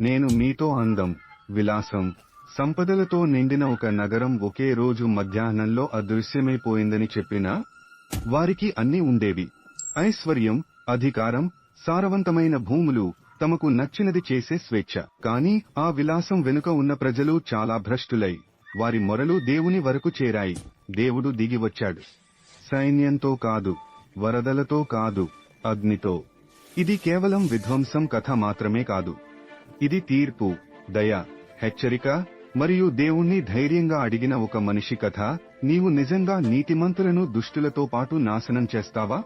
నేను మీతో అందం విలాసం సంపదలతో నిండిన ఒక నగరం ఒకే రోజు మధ్యాహ్నంలో అదృశ్యమైపోయిందని చెప్పినా వారికి అన్నీ ఉండేవి. ఐశ్వర్యం అధికారం సారవంతమైన భూములు తమకు నచ్చినది చేసే స్వేచ్ఛ. కాని ఆ విలాసం వెనుక ఉన్న ప్రజలు చాలా భ్రష్టులై వారి మొరలు దేవుని వరకు చేరాయి. దేవుడు దిగివచ్చాడు. సైన్యంతో కాదు వరదలతో కాదు అగ్నితో. ఇది కేవలం విధ్వంసం కథ మాత్రమే కాదు. ఇది తీర్పు దయ హెచ్చరిక మరియు దేవుణ్ణి ధైర్యంగా అడిగిన ఒక మనిషి కథ. నీవు నిజంగా నీతిమంతులను దుష్టులతో పాటు నాశనం చేస్తావా?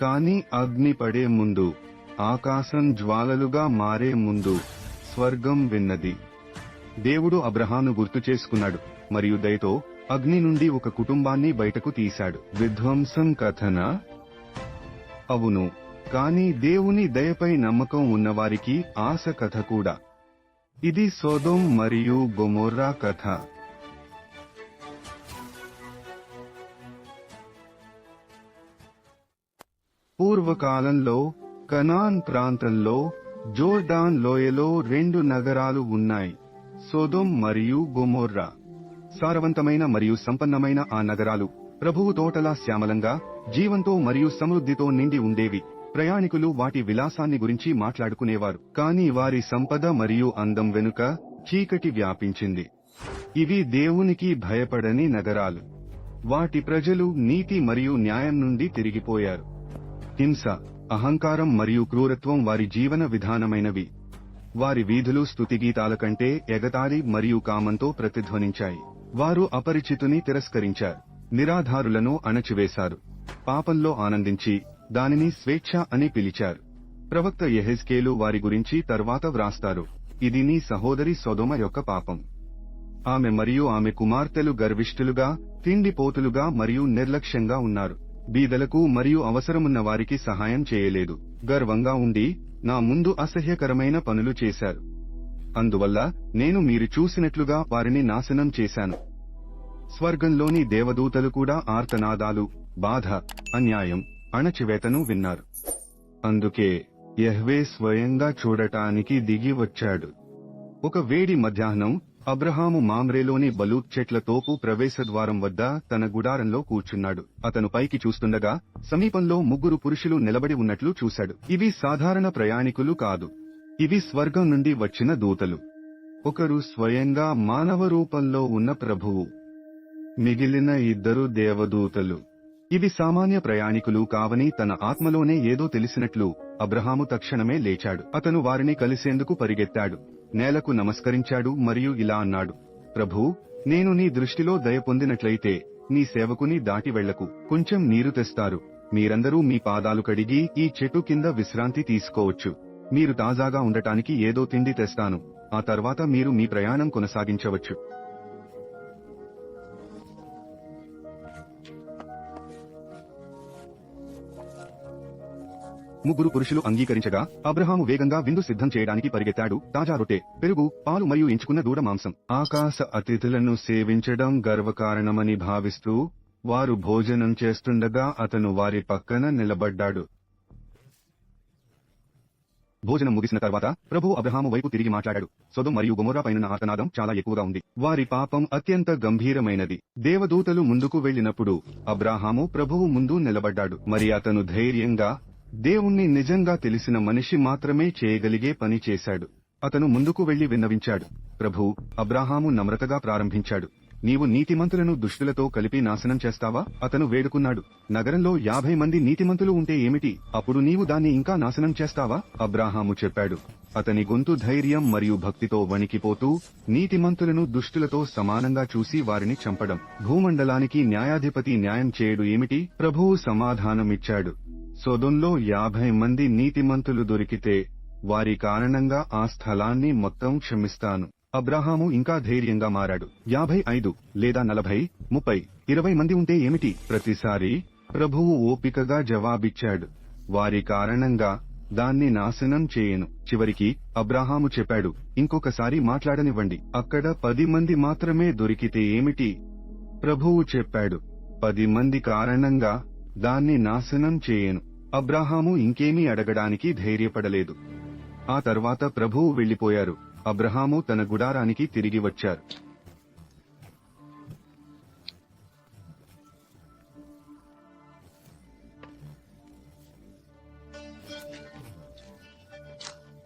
కాని అగ్ని పడే ముందు ఆకాశం జ్వాలలుగా మారే ముందు స్వర్గం విన్నది. దేవుడు అబ్రహాను గుర్తు చేసుకున్నాడు మరియు దయతో అగ్ని నుండి ఒక కుటుంబాన్ని బయటకు తీశాడు. విధ్వంసం కథన? అవును కానీ దేవుని దయపై నమ్మకం ఉన్నవారికి ఆశ కథ కూడా. ఇది సోదోం మరియు గొమోర్రా కథ. పూర్వకాలంలో కనాన్ ప్రాంతంలో జోర్డాన్ లోయలో రెండు నగరాలు ఉన్నాయి సోదోం మరియు గొమోర్రా. సారవంతమైన మరియు సంపన్నమైన ఆ నగరాలు ప్రభువు తోటలా శ్యామలంగా జీవంతో మరియు సమృద్ధితో నిండి ఉండేవి. ప్రయాణికులు వాటి విలాసాన్ని గురించి మాట్లాడుకునేవారు. కానీ వారి సంపద మరియు అందం వెనుక చీకటి వ్యాపించింది. ఇవి దేవునికి భయపడని నగరాలు. వాటి ప్రజలు నీతి మరియు న్యాయం నుండి తిరిగిపోయారు. హింస అహంకారం మరియు క్రూరత్వం వారి జీవన విధానమైనవి. వారి వీధులు స్థుతిగీతాల కంటే ఎగతాళి మరియు కామంతో ప్రతిధ్వనించాయి. వారు అపరిచితుని తిరస్కరించారు. నిరాధారులను అణచివేశారు. పాపంలో ఆనందించి దానిని స్వేచ్ఛ అని పిలిచారు. ప్రవక్త యెహెజ్కేలు వారి గురించి తర్వాత వ్రాస్తారు. ఇది నీ సహోదరి సొదొమ యొక్క పాపం. ఆమె మరియు ఆమె కుమార్తెలు గర్విష్ఠులుగా తిండిపోతులుగా మరియు నిర్లక్ష్యంగా ఉన్నారు. బీదలకు మరియు అవసరమున్న వారికి సహాయం చేయలేదు. గర్వంగా ఉండి నా ముందు అసహ్యకరమైన పనులు చేశారు. అందువల్ల నేను మీరు చూసినట్లుగా వారిని నాశనం చేశాను. స్వర్గంలోని దేవదూతలు కూడా ఆర్తనాదాలు బాధ అన్యాయం అణచివేతను విన్నారు. అందుకే యహ్వే స్వయంగా చూడటానికి దిగి వచ్చాడు. ఒక వేడి మధ్యాహ్నం అబ్రహాము మామ్రేలోని బలూత్ చెట్ల తోపు ప్రవేశద్వారం వద్ద తన గుడారంలో కూర్చున్నాడు. అతను పైకి చూస్తుండగా సమీపంలో ముగ్గురు పురుషులు నిలబడి ఉన్నట్లు చూశాడు. ఇవి సాధారణ ప్రయాణికులు కాదు. ఇవి స్వర్గం నుండి వచ్చిన దూతలు. ఒకరు స్వయంగా మానవ రూపంలో ఉన్న ప్రభువు. మిగిలిన ఇద్దరు దేవదూతలు. ఇవి సామాన్య ప్రయాణికులు కావని తన ఆత్మలోనే ఏదో తెలిసినట్లు అబ్రహాము తక్షణమే లేచాడు. అతను వారిని కలిసేందుకు పరిగెత్తాడు. నేలకు నమస్కరించాడు మరియు ఇలా అన్నాడు ప్రభూ నేను నీ దృష్టిలో దయ పొందినట్లయితే నీ సేవకుని దాటి వెళ్ళకు కొంచెం నీరు తెస్తారు. మీరందరూ మీ పాదాలు కడిగి ఈ చెట్టు కింద విశ్రాంతి తీసుకోవచ్చు. మీరు తాజాగా ఉండటానికి ఏదో తిండి తెస్తాను. ఆ తర్వాత మీరు మీ ప్రయాణం కొనసాగించవచ్చు. ముగ్గురు పురుషులు అంగీకరించగా అబ్రహాము వేగంగా విందు సిద్ధం చేయడానికి పరిగెత్తాడు. తాజా రొట్టె పెరుగు పాలు మరియు ఎంచుకున్న దూడ మాంసం. ఆకాశ అతిథులను సేవించడం గర్వకారణమని భావిస్తూ వారు భోజనం చేస్తుండగా అతను వారి పక్కన నిలబడ్డాడు. భోజనం ముగిసిన తర్వాత ప్రభు అబ్రహాము వైపు తిరిగి మాట్లాడాడు. సొదం మరియు గుమురా పైన ఆర్తనాదం చాలా ఎక్కువగా ఉంది. వారి పాపం అత్యంత గంభీరమైనది. దేవదూతలు ముందుకు వెళ్ళినప్పుడు అబ్రాహాము ప్రభువు ముందు నిలబడ్డాడు. మరి అతను ధైర్యంగా దేవుణ్ణి నిజంగా తెలిసిన మనిషి మాత్రమే చేయగలిగే పని చేశాడు. అతను ముందుకు వెళ్ళి విన్నవించాడు. ప్రభు అబ్రాహాము నమ్రతగా ప్రారంభించాడు. నీవు నీతిమంతులను దుష్టులతో కలిపి నాశనం చేస్తావా? అతను వేడుకున్నాడు. నగరంలో యాభై మంది నీతిమంతులు ఉంటే ఏమిటి? అప్పుడు నీవు దాన్ని ఇంకా నాశనం చేస్తావా? అబ్రాహాము చెప్పాడు. అతని గొంతు ధైర్యం మరియు భక్తితో వణికిపోతూ నీతిమంతులను దుష్టులతో సమానంగా చూసి వారిని చంపడం. భూమండలానికి న్యాయాధిపతి న్యాయం చేయడు ఏమిటి? ప్రభువు సమాధానమిచ్చాడు. సొదొంలో యాభై మంది నీతిమంతులు దొరికితే వారి కారణంగా ఆ స్థలాన్ని మొత్తం క్షమిస్తాను. అబ్రహాము ఇంకా ధైర్యంగా మారాడు. యాభై ఐదు లేదా నలభై ముప్పై ఇరవై మంది ఉంటే ఏమిటి? ప్రతిసారి ప్రభువు ఓపికగా జవాబిచ్చాడు. వారి కారణంగా దాన్ని నాశనం చేయను. చివరికి అబ్రహాము చెప్పాడు ఇంకొకసారి మాట్లాడనివ్వండి. అక్కడ పది మంది మాత్రమే దొరికితే ఏమిటి? ప్రభువు చెప్పాడు పది మంది కారణంగా దాన్ని నాశనం చేయను. అబ్రాహాము ఇంకేమీ అడగడానికి ధైర్యపడలేదు. ఆ తర్వాత ప్రభువు వెళ్ళిపోయారు అబ్రహాము తన గుడారానికి తిరిగి వచ్చారు.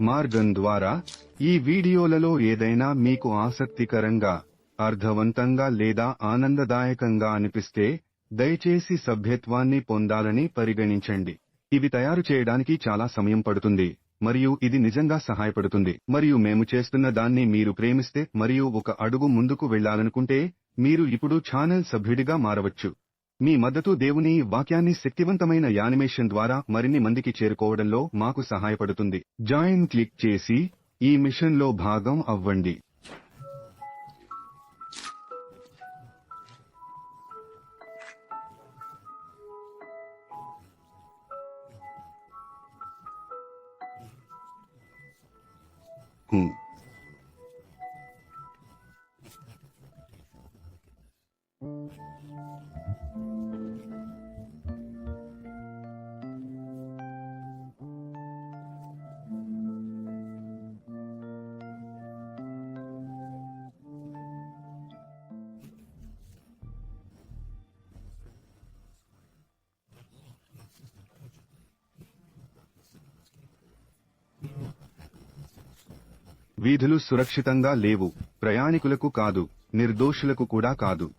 మార్గం ద్వారా ఈ వీడియోలలో ఏదైనా మీకు ఆసక్తికరంగా అర్థవంతంగా లేదా ఆనందదాయకంగా అనిపిస్తే దయచేసి సభ్యత్వాన్ని పొందాలని పరిగణించండి. ఇవి తయారు చేయడానికి చాలా సమయం పడుతుంది మరియు ఇది నిజంగా సహాయపడుతుంది. మరియు మేము చేస్తున్న దాన్ని మీరు ప్రేమిస్తే మరియు ఒక అడుగు ముందుకు వెళ్ళాలనుకుంటే మీరు ఇప్పుడు ఛానల్ సభ్యుడిగా మారవచ్చు. మీ మద్దతు దేవుని వాక్యాన్ని శక్తివంతమైన యానిమేషన్ ద్వారా మరిన్ని మందికి చేరుకోవడంలో మాకు సహాయపడుతుంది. జాయిన్ క్లిక్ చేసి ఈ మిషన్లో భాగం అవ్వండి. Hmm. వీధులు సురక్షితంగా లేవు. ప్రయాణికులకు కాదు నిర్దోషులకు కూడా కాదు.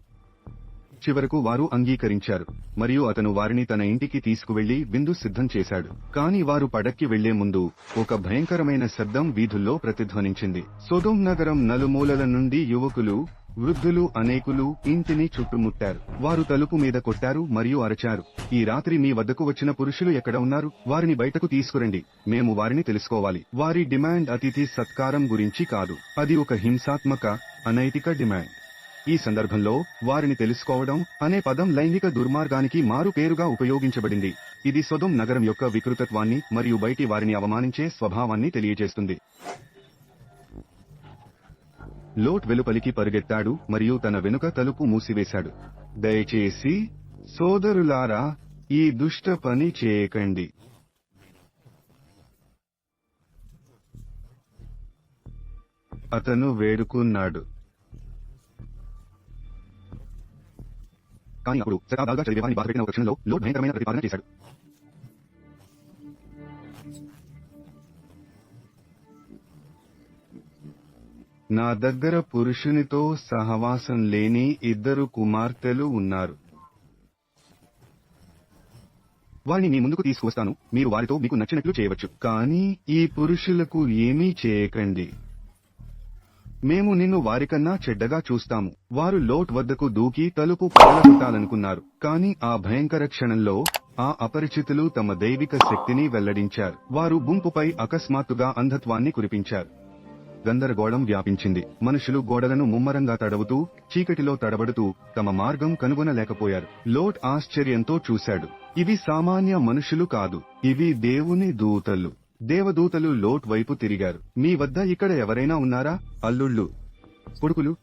చివరకు వారు అంగీకరించారు. మరియు అతను వారిని తన ఇంటికి తీసుకువెళ్ళి విందు సిద్ధం చేశాడు. కాని వారు పడక్కి వెళ్ళే ముందు ఒక భయంకరమైన శబ్దం వీధుల్లో ప్రతిధ్వనించింది. సొదోం నగరం నలుమూలల నుండి యువకులు వృద్ధులు అనేకులు ఇంటిని చుట్టుముట్టారు. వారు తలుపు మీద కొట్టారు మరియు అరచారు. ఈ రాత్రి మీ వద్దకు వచ్చిన పురుషులు ఎక్కడ ఉన్నారు? వారిని బయటకు తీసుకురండి. మేము వారిని తెలుసుకోవాలి. వారి డిమాండ్ అతిథి సత్కారం గురించి కాదు. అది ఒక హింసాత్మక అనైతిక డిమాండ్. ఈ సందర్భంలో వారిని తెలుసుకోవడం అనే పదం లైంగిక దుర్మార్గానికి మారు పేరుగా ఉపయోగించబడింది. ఇది సొదం నగరం యొక్క వికృతత్వాన్ని మరియు బయటి వారిని అవమానించే స్వభావాన్ని తెలియజేస్తుంది. లోట్ వెలుపలికి పరిగెత్తాడు మరియు తన వెనుక తలుపు మూసివేశాడు. దయచేసి సోదరులారా ఈ దుష్ట పని చేయకండి. అతను వేడుకున్నాడు. కానీ అప్పుడు శతాబ్దాలుగా బాధపెట్టిన ఒక క్షణంలో లోట్ భయంకరమైన ప్రతిపాదన చేశాడు. నా దగ్గర పురుషునితో సహవాసం లేని ఇద్దరు కుమార్తెలు ఉన్నారు. వారిని మీ ముందుకు తీసుకువస్తాను. మీరు వారితో మీకు నచ్చినట్లు చేయవచ్చు. కానీ ఈ పురుషులకు ఏమీ చేయకండి. మేము నిన్ను వారికన్నా చెడ్డగా చూస్తాము. వారు లోట్ వద్దకు దూకి తలుపు పగలగొట్టాలనుకున్నారు కానీ ఆ భయంకర క్షణంలో ఆ అపరిచితులు తమ దైవిక శక్తిని వెల్లడించారు. వారు గుంపుపై అకస్మాత్తుగా అంధత్వాన్ని కురిపించారు. గందరగోళం వ్యాపించింది. మనుషులు గోడలను ముమ్మరంగా తడవుతూ చీకటిలో తడబడుతూ తమ మార్గం కనుగొనలేకపోయారు. లోట్ ఆశ్చర్యంతో చూశాడు. ఇవి సామాన్య మనుషులు కాదు. ఇవి దేవుని దూతలు. దేవదూతలు లోట్ వైపు తిరిగారు. మీ వద్ద ఇక్కడ ఎవరైనా ఉన్నారా? అల్లుళ్ళు కొడుకులు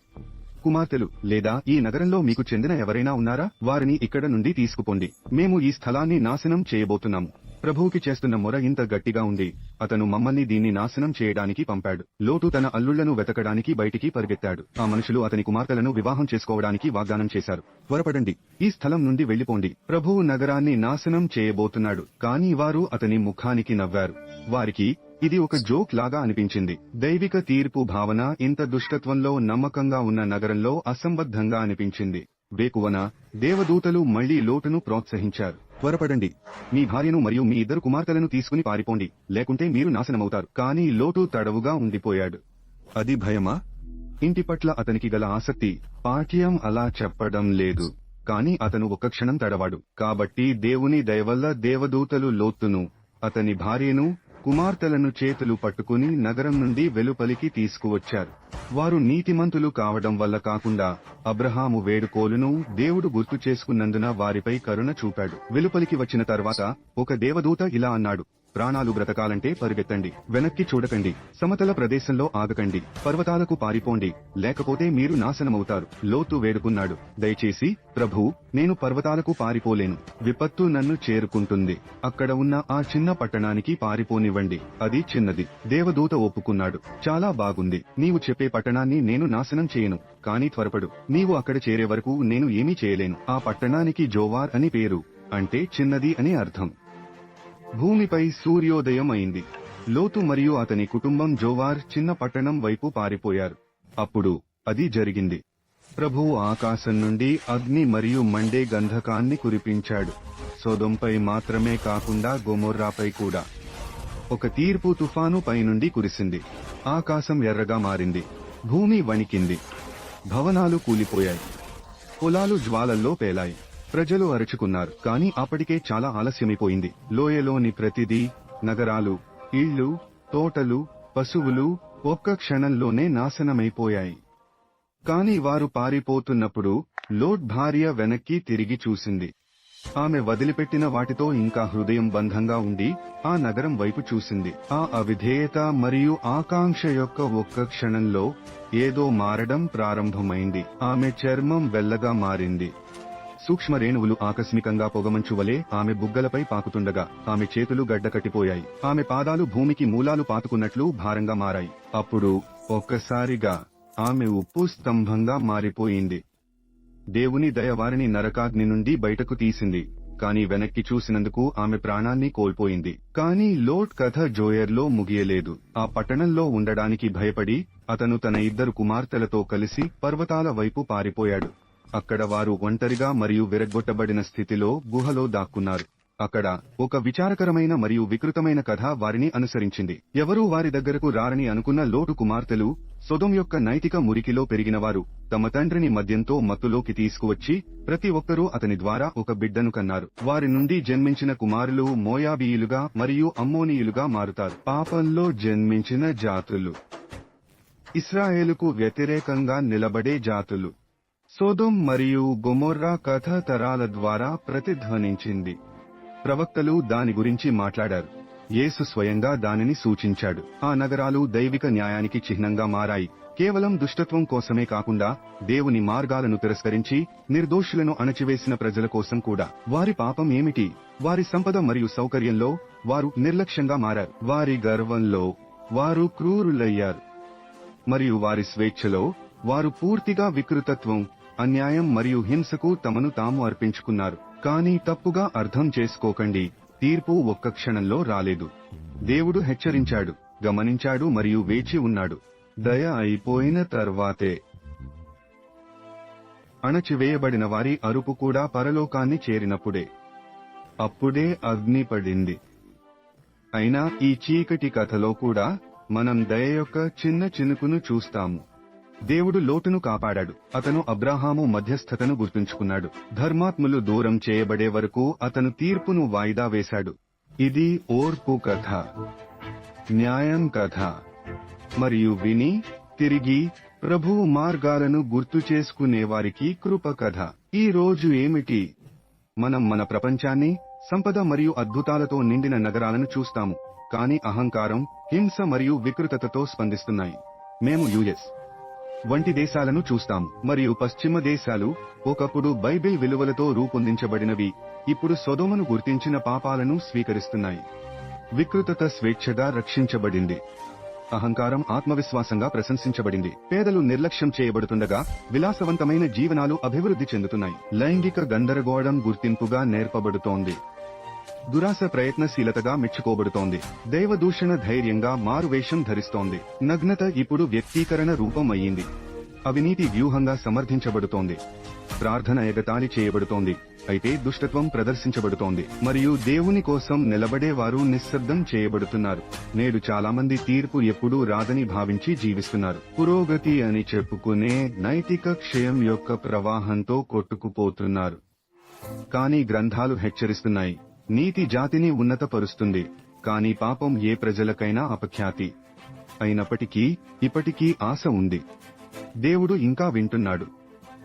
కుమార్తెలు లేదా ఈ నగరంలో మీకు చెందిన ఎవరైనా ఉన్నారా? వారిని ఇక్కడ నుండి తీసుకుపోండి. మేము ఈ స్థలాన్ని నాశనం చేయబోతున్నాము. ప్రభువుకి చేస్తున్న మొర ఇంత గట్టిగా ఉంది. అతను మమ్మల్ని దీన్ని నాశనం చేయడానికి పంపాడు. లోటు తన అల్లుళ్ళను వెతకడానికి బయటికి పరిగెత్తాడు. ఆ మనుషులు అతని కుమార్తెలను వివాహం చేసుకోవడానికి వాగ్దానం చేశారు. త్వరపడండి. ఈ స్థలం నుండి వెళ్ళిపోండి ప్రభువు నగరాన్ని నాశనం చేయబోతున్నాడు. కానీ వారు అతని ముఖానికి నవ్వారు. వారికి ఇది ఒక జోక్ లాగా అనిపించింది. దైవిక తీర్పు భావన ఇంత దుష్టత్వంలో నమ్మకంగా ఉన్న నగరంలో అసంబద్ధంగా అనిపించింది. వేకువన దేవదూతలు మళ్ళీ లోటును ప్రోత్సహించారు. త్వరపడండి. మీ భార్యను మరియు మీ ఇద్దరు కుమార్తెలను తీసుకుని పారిపోండి. లేకుంటే మీరు నాశనమవుతారు. కానీ లోటు తడవుగా ఉండిపోయాడు. అది భయమా? ఇంటి పట్ల అతనికి గల ఆసక్తి పాఠ్యం అలా చెప్పడం లేదు. కాని అతను ఒక క్షణం తడవాడు. కాబట్టి దేవుని దయవల్ల దేవదూతలు లోతును అతని భార్యను కుమార్తెలను చేతులు పట్టుకుని నగరం నుండి వెలుపలికి తీసుకువచ్చారు. వారు నీతిమంతులు కావడం వల్ల కాకుండా అబ్రహాము వేడుకోలును దేవుడు గుర్తు చేసుకున్నందున వారిపై కరుణ చూపాడు. వెలుపలికి వచ్చిన తర్వాత ఒక దేవదూత ఇలా అన్నాడు ప్రాణాలు బ్రతకాలంటే పరిగెత్తండి. వెనక్కి చూడకండి. సమతల ప్రదేశంలో ఆగకండి. పర్వతాలకు పారిపోండి. లేకపోతే మీరు నాశనమవుతారు. లోతు వేడుకున్నాడు. దయచేసి ప్రభు నేను పర్వతాలకు పారిపోలేను. విపత్తు నన్ను చేరుకుంటుంది. అక్కడ ఉన్న ఆ చిన్న పట్టణానికి పారిపోనివ్వండి. అది చిన్నది. దేవదూత ఒప్పుకున్నాడు. చాలా బాగుంది. నీవు చెప్పే పట్టణాన్ని నేను నాశనం చేయను. కానీ త్వరపడు. నీవు అక్కడ చేరే వరకు నేను ఏమీ చేయలేను. ఆ పట్టణానికి జోవార్ అని పేరు. అంటే చిన్నది అని అర్థం. భూమిపై సూర్యోదయం అయింది లోతు మరియు అతని కుటుంబం జోవార్ చిన్న పట్టణం వైపు పారిపోయారు. అప్పుడు అది జరిగింది. ప్రభువు ఆకాశం నుండి అగ్ని మరియు మండే గంధకాన్ని కురిపించాడు. సోదంపై మాత్రమే కాకుండా గోమొర్రాపై కూడా. ఒక తీర్పు తుఫాను పైనుండి కురిసింది. ఆకాశం ఎర్రగా మారింది. భూమి వణికింది. భవనాలు కూలిపోయాయి. పొలాలు జ్వాలల్లో పేలాయి. ప్రజలు అరుచుకున్నారు కానీ అప్పటికే చాలా ఆలస్యమైపోయింది. లోయలోని ప్రతిదీ నగరాలు ఇళ్ళు తోటలు పశువులు ఒక్క క్షణంలోనే నాశనమైపోయాయి. కాని వారు పారిపోతున్నప్పుడు లోట్ భార్య వెనక్కి తిరిగి చూసింది. ఆమె వదిలిపెట్టిన వాటితో ఇంకా హృదయం బంధంగా ఉండి ఆ నగరం వైపు చూసింది. ఆ అవిధేయత మరియు ఆకాంక్ష యొక్క ఒక్క క్షణంలో ఏదో మారడం ప్రారంభమైంది. ఆమె చర్మం వెల్లగా మారింది. సూక్ష్మ రేణువులు ఆకస్మికంగా పొగమంచు వలె ఆమె బుగ్గలపై పాకుతుండగా ఆమె చేతులు గడ్డకట్టిపోయాయి ఆమె పాదాలు భూమికి మూలాలు పాతుకున్నట్లు భారంగా మారాయి. అప్పుడు ఒక్కసారిగా ఆమె ఉప్పు స్తంభంగా మారిపోయింది. దేవుని దయ వారిని నరకాగ్ని నుండి బయటకు తీసింది. కాని వెనక్కి చూసినందుకు ఆమె ప్రాణాన్ని కోల్పోయింది. కానీ లోట్ కథ జోయర్లో ముగియలేదు. ఆ పట్టణంలో ఉండడానికి భయపడి అతను తన ఇద్దరు కుమార్తెలతో కలిసి పర్వతాల వైపు పారిపోయాడు. అక్కడ వారు ఒంటరిగా మరియు విరగ్గొట్టబడిన స్థితిలో గుహలో దాక్కున్నారు. అక్కడ ఒక విచారకరమైన మరియు వికృతమైన కథ వారిని అనుసరించింది. ఎవరూ వారి దగ్గరకు రారని అనుకున్న లోటు కుమార్తెలు సొదం యొక్క నైతిక మురికిలో పెరిగినవారు తమ తండ్రిని మద్యంతో మత్తులోకి తీసుకువచ్చి ప్రతి ఒక్కరూ అతని ద్వారా ఒక బిడ్డను కన్నారు. వారి నుండి జన్మించిన కుమారులు మోయాబీయులుగా మరియు అమ్మోనీయులుగా మారుతారు. పాపంలో జన్మించిన జాతులు. ఇస్రాయేలుకు వ్యతిరేకంగా నిలబడే జాతులు. సోదం మరియు గొమొర్రా కథ తరాల ద్వారా ప్రతిధ్వనించింది. ప్రవక్తలు దాని గురించి మాట్లాడారు. యేసు స్వయంగా దానిని సూచించాడు. ఆ నగరాలు దైవిక న్యాయానికి చిహ్నంగా మారాయి. కేవలం దుష్టత్వం కోసమే కాకుండా దేవుని మార్గాలను తిరస్కరించి నిర్దోషులను అణచివేసిన ప్రజల కోసం కూడా. వారి పాపం ఏమిటి? వారి సంపద మరియు సౌకర్యంలో వారు నిర్లక్ష్యంగా మారారు. వారి గర్వంలో వారు క్రూరులయ్యారు. మరియు వారి స్వేచ్ఛలో వారు పూర్తిగా వికృతత్వం అన్యాయం మరియు హింసకు తమను తాము అర్పించుకున్నారు. కానీ తప్పుగా అర్థం చేసుకోకండి. తీర్పు ఒక్క క్షణంలో రాలేదు. దేవుడు హెచ్చరించాడు గమనించాడు మరియు వేచి ఉన్నాడు. దయ అయిపోయిన తర్వాతే అణచివేయబడిన వారి అరుపు కూడా పరలోకాన్ని చేరినప్పుడే. అప్పుడే అగ్ని పడింది. అయినా ఈ చీకటి కథలో కూడా మనం దయ యొక్క చిన్న చినుకును చూస్తాము. దేవుడు లోటును కాపాడాడు. అతను అబ్రాహాము మధ్యస్థతను గుర్తుంచుకున్నాడు. ధర్మాత్ములు దూరం చేయబడే వరకు అతను తీర్పును వాయిదా వేశాడు. ఇది ఓర్పు కథ. న్యాయం కథ. మరియు విని తిరిగి ప్రభువు మార్గాలను గుర్తు చేసుకునేవారికి కృప కథ. ఈ రోజు ఏమిటి? మనం మన ప్రపంచాన్ని సంపద మరియు అద్భుతాలతో నిండిన నగరాలను చూస్తాము. కానీ అహంకారం హింస మరియు వికృతతతో స్పందిస్తున్నాయి. మేము యుఎస్. వంటి దేశాలను చూస్తాం. మరియు పశ్చిమ దేశాలు ఒకప్పుడు బైబిల్ విలువలతో రూపొందించబడినవి. ఇప్పుడు సొదోమను గుర్తించిన పాపాలను స్వీకరిస్తున్నాయి. వికృతత స్వేచ్ఛగా రక్షించబడింది. అహంకారం ఆత్మవిశ్వాసంగా ప్రశంసించబడింది. పేదలు నిర్లక్ష్యం చేయబడుతుండగా విలాసవంతమైన జీవనాలు అభివృద్ధి చెందుతున్నాయి. లైంగిక గందరగోళం గుర్తింపుగా నేర్పబడుతోంది. దురాశ ప్రయత్నశీలతగా మెచ్చుకోబడుతోంది. దైవదూషణ ధైర్యంగా మారువేషం ధరిస్తోంది. నగ్నత ఇప్పుడు వ్యక్తీకరణ రూపం అయ్యింది అవినీతి వ్యూహంగా సమర్థించబడుతోంది. ప్రార్థన ఎగతాళి చేయబడుతోంది. అయితే దుష్టత్వం ప్రదర్శించబడుతోంది. మరియు దేవుని కోసం నిలబడేవారు నిశ్శబ్దం చేయబడుతున్నారు. నేడు చాలామంది తీర్పు ఎప్పుడూ రాదని భావించి జీవిస్తున్నారు. పురోగతి అని చెప్పుకునే నైతిక క్షయం యొక్క ప్రవాహంతో కొట్టుకుపోతున్నారు. కానీ గ్రంథాలు హెచ్చరిస్తున్నాయి. నీతి జాతిని ఉన్నతపరుస్తుంది కానీ పాపం ఏ ప్రజలకైనా అపఖ్యాతి అయినప్పటికీ ఇప్పటికీ ఆశ ఉంది. దేవుడు ఇంకా వింటున్నాడు.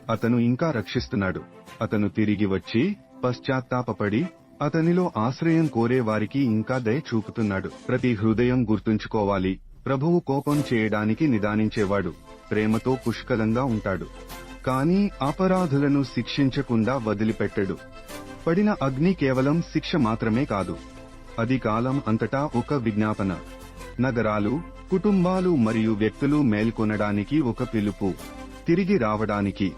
అతను ఇంకా రక్షిస్తున్నాడు. అతను తిరిగి వచ్చి పశ్చాత్తాపపడి అతనిలో ఆశ్రయం కోరే వారికి ఇంకా దయ చూపుతున్నాడు. ప్రతి హృదయం గుర్తుంచుకోవాలి. ప్రభువు కోపం చేయడానికి నిదానించేవాడు. ప్రేమతో పుష్కలంగా ఉంటాడు. కానీ అపరాధులను శిక్షించకుండా వదిలిపెట్టడు. పడిన అగ్ని కేవలం శిక్ష మాత్రమే కాదు. అది కాలం అంతటా ఒక విజ్ఞాపన. నగరాలు కుటుంబాలు మరియు వ్యక్తులు మేల్కొనడానికి ఒక పిలుపు. తిరిగి రావడానికి.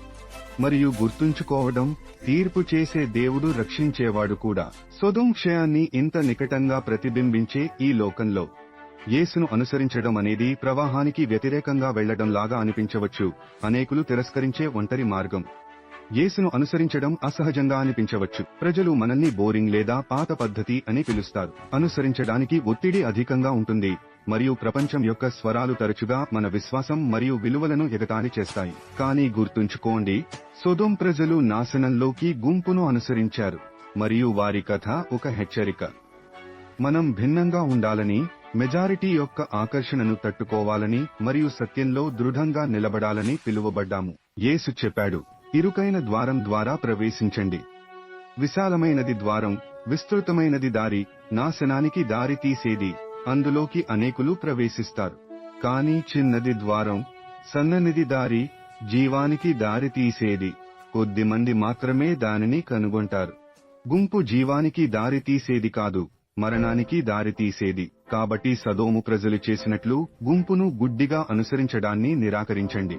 మరియు గుర్తుంచుకోవడం తీర్పు చేసే దేవుడు రక్షించేవాడు కూడా. సొదుం క్షయాన్ని ఇంత నికటంగా ప్రతిబింబించే ఈ లోకంలో. యేసును అనుసరించడం అనేది ప్రవాహానికి వ్యతిరేకంగా వెళ్ళడం లాగా అనిపించవచ్చు. అనేకులు తిరస్కరించే ఒంటరి మార్గం. యేసును అనుసరించడం అసహజంగా అనిపించవచ్చు. ప్రజలు మనల్ని బోరింగ్ లేదా పాత పద్ధతి అని పిలుస్తారు. అనుసరించడానికి ఒత్తిడి అధికంగా ఉంటుంది. మరియు ప్రపంచం యొక్క స్వరాలు తరచుగా మన విశ్వాసం మరియు విలువలను ఎగతాళి చేస్తాయి. కానీ గుర్తుంచుకోండి సొదోం ప్రజలు నాశనంలోకి గుంపును అనుసరించారు. మరియు వారి కథ ఒక హెచ్చరిక. మనం భిన్నంగా ఉండాలని మెజారిటీ యొక్క ఆకర్షణను తట్టుకోవాలని మరియు సత్యంలో దృఢంగా నిలబడాలని పిలువబడ్డాము. యేసు చెప్పాడు ఇరుకైన ద్వారం ద్వారా ప్రవేశించండి. విశాలమైనది ద్వారం విస్తృతమైనది దారి నాశనానికి దారి తీసేది. అందులోకి అనేకులు ప్రవేశిస్తారు. కానీ చిన్నది ద్వారం సన్ననిది దారి జీవానికి దారి తీసేది. కొద్దిమంది మాత్రమే దానిని కనుగొంటారు. గుంపు జీవానికి దారి తీసేది కాదు మరణానికి దారి తీసేది. కాబట్టి సదోము ప్రజలు చేసినట్లు గుంపును గుడ్డిగా అనుసరించడాన్ని నిరాకరించండి.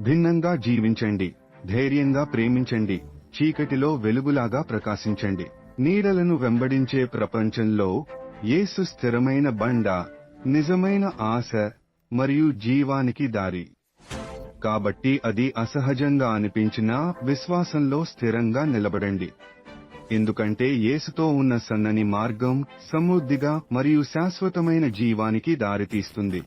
భిన్నంగా జీవించండి. ధైర్యంగా ప్రేమించండి. చీకటిలో వెలుగులాగా ప్రకాశించండి. నీడలను వెంబడించే ప్రపంచంలో యేసు స్థిరమైన బండ నిజమైన ఆశ మరియు జీవానికి దారి. కాబట్టి అది అసహజంగా అనిపించినా విశ్వాసంలో స్థిరంగా నిలబడండి. ఎందుకంటే యేసుతో ఉన్న సన్నని మార్గం సమృద్ధిగా మరియు శాశ్వతమైన జీవానికి దారితీస్తుంది.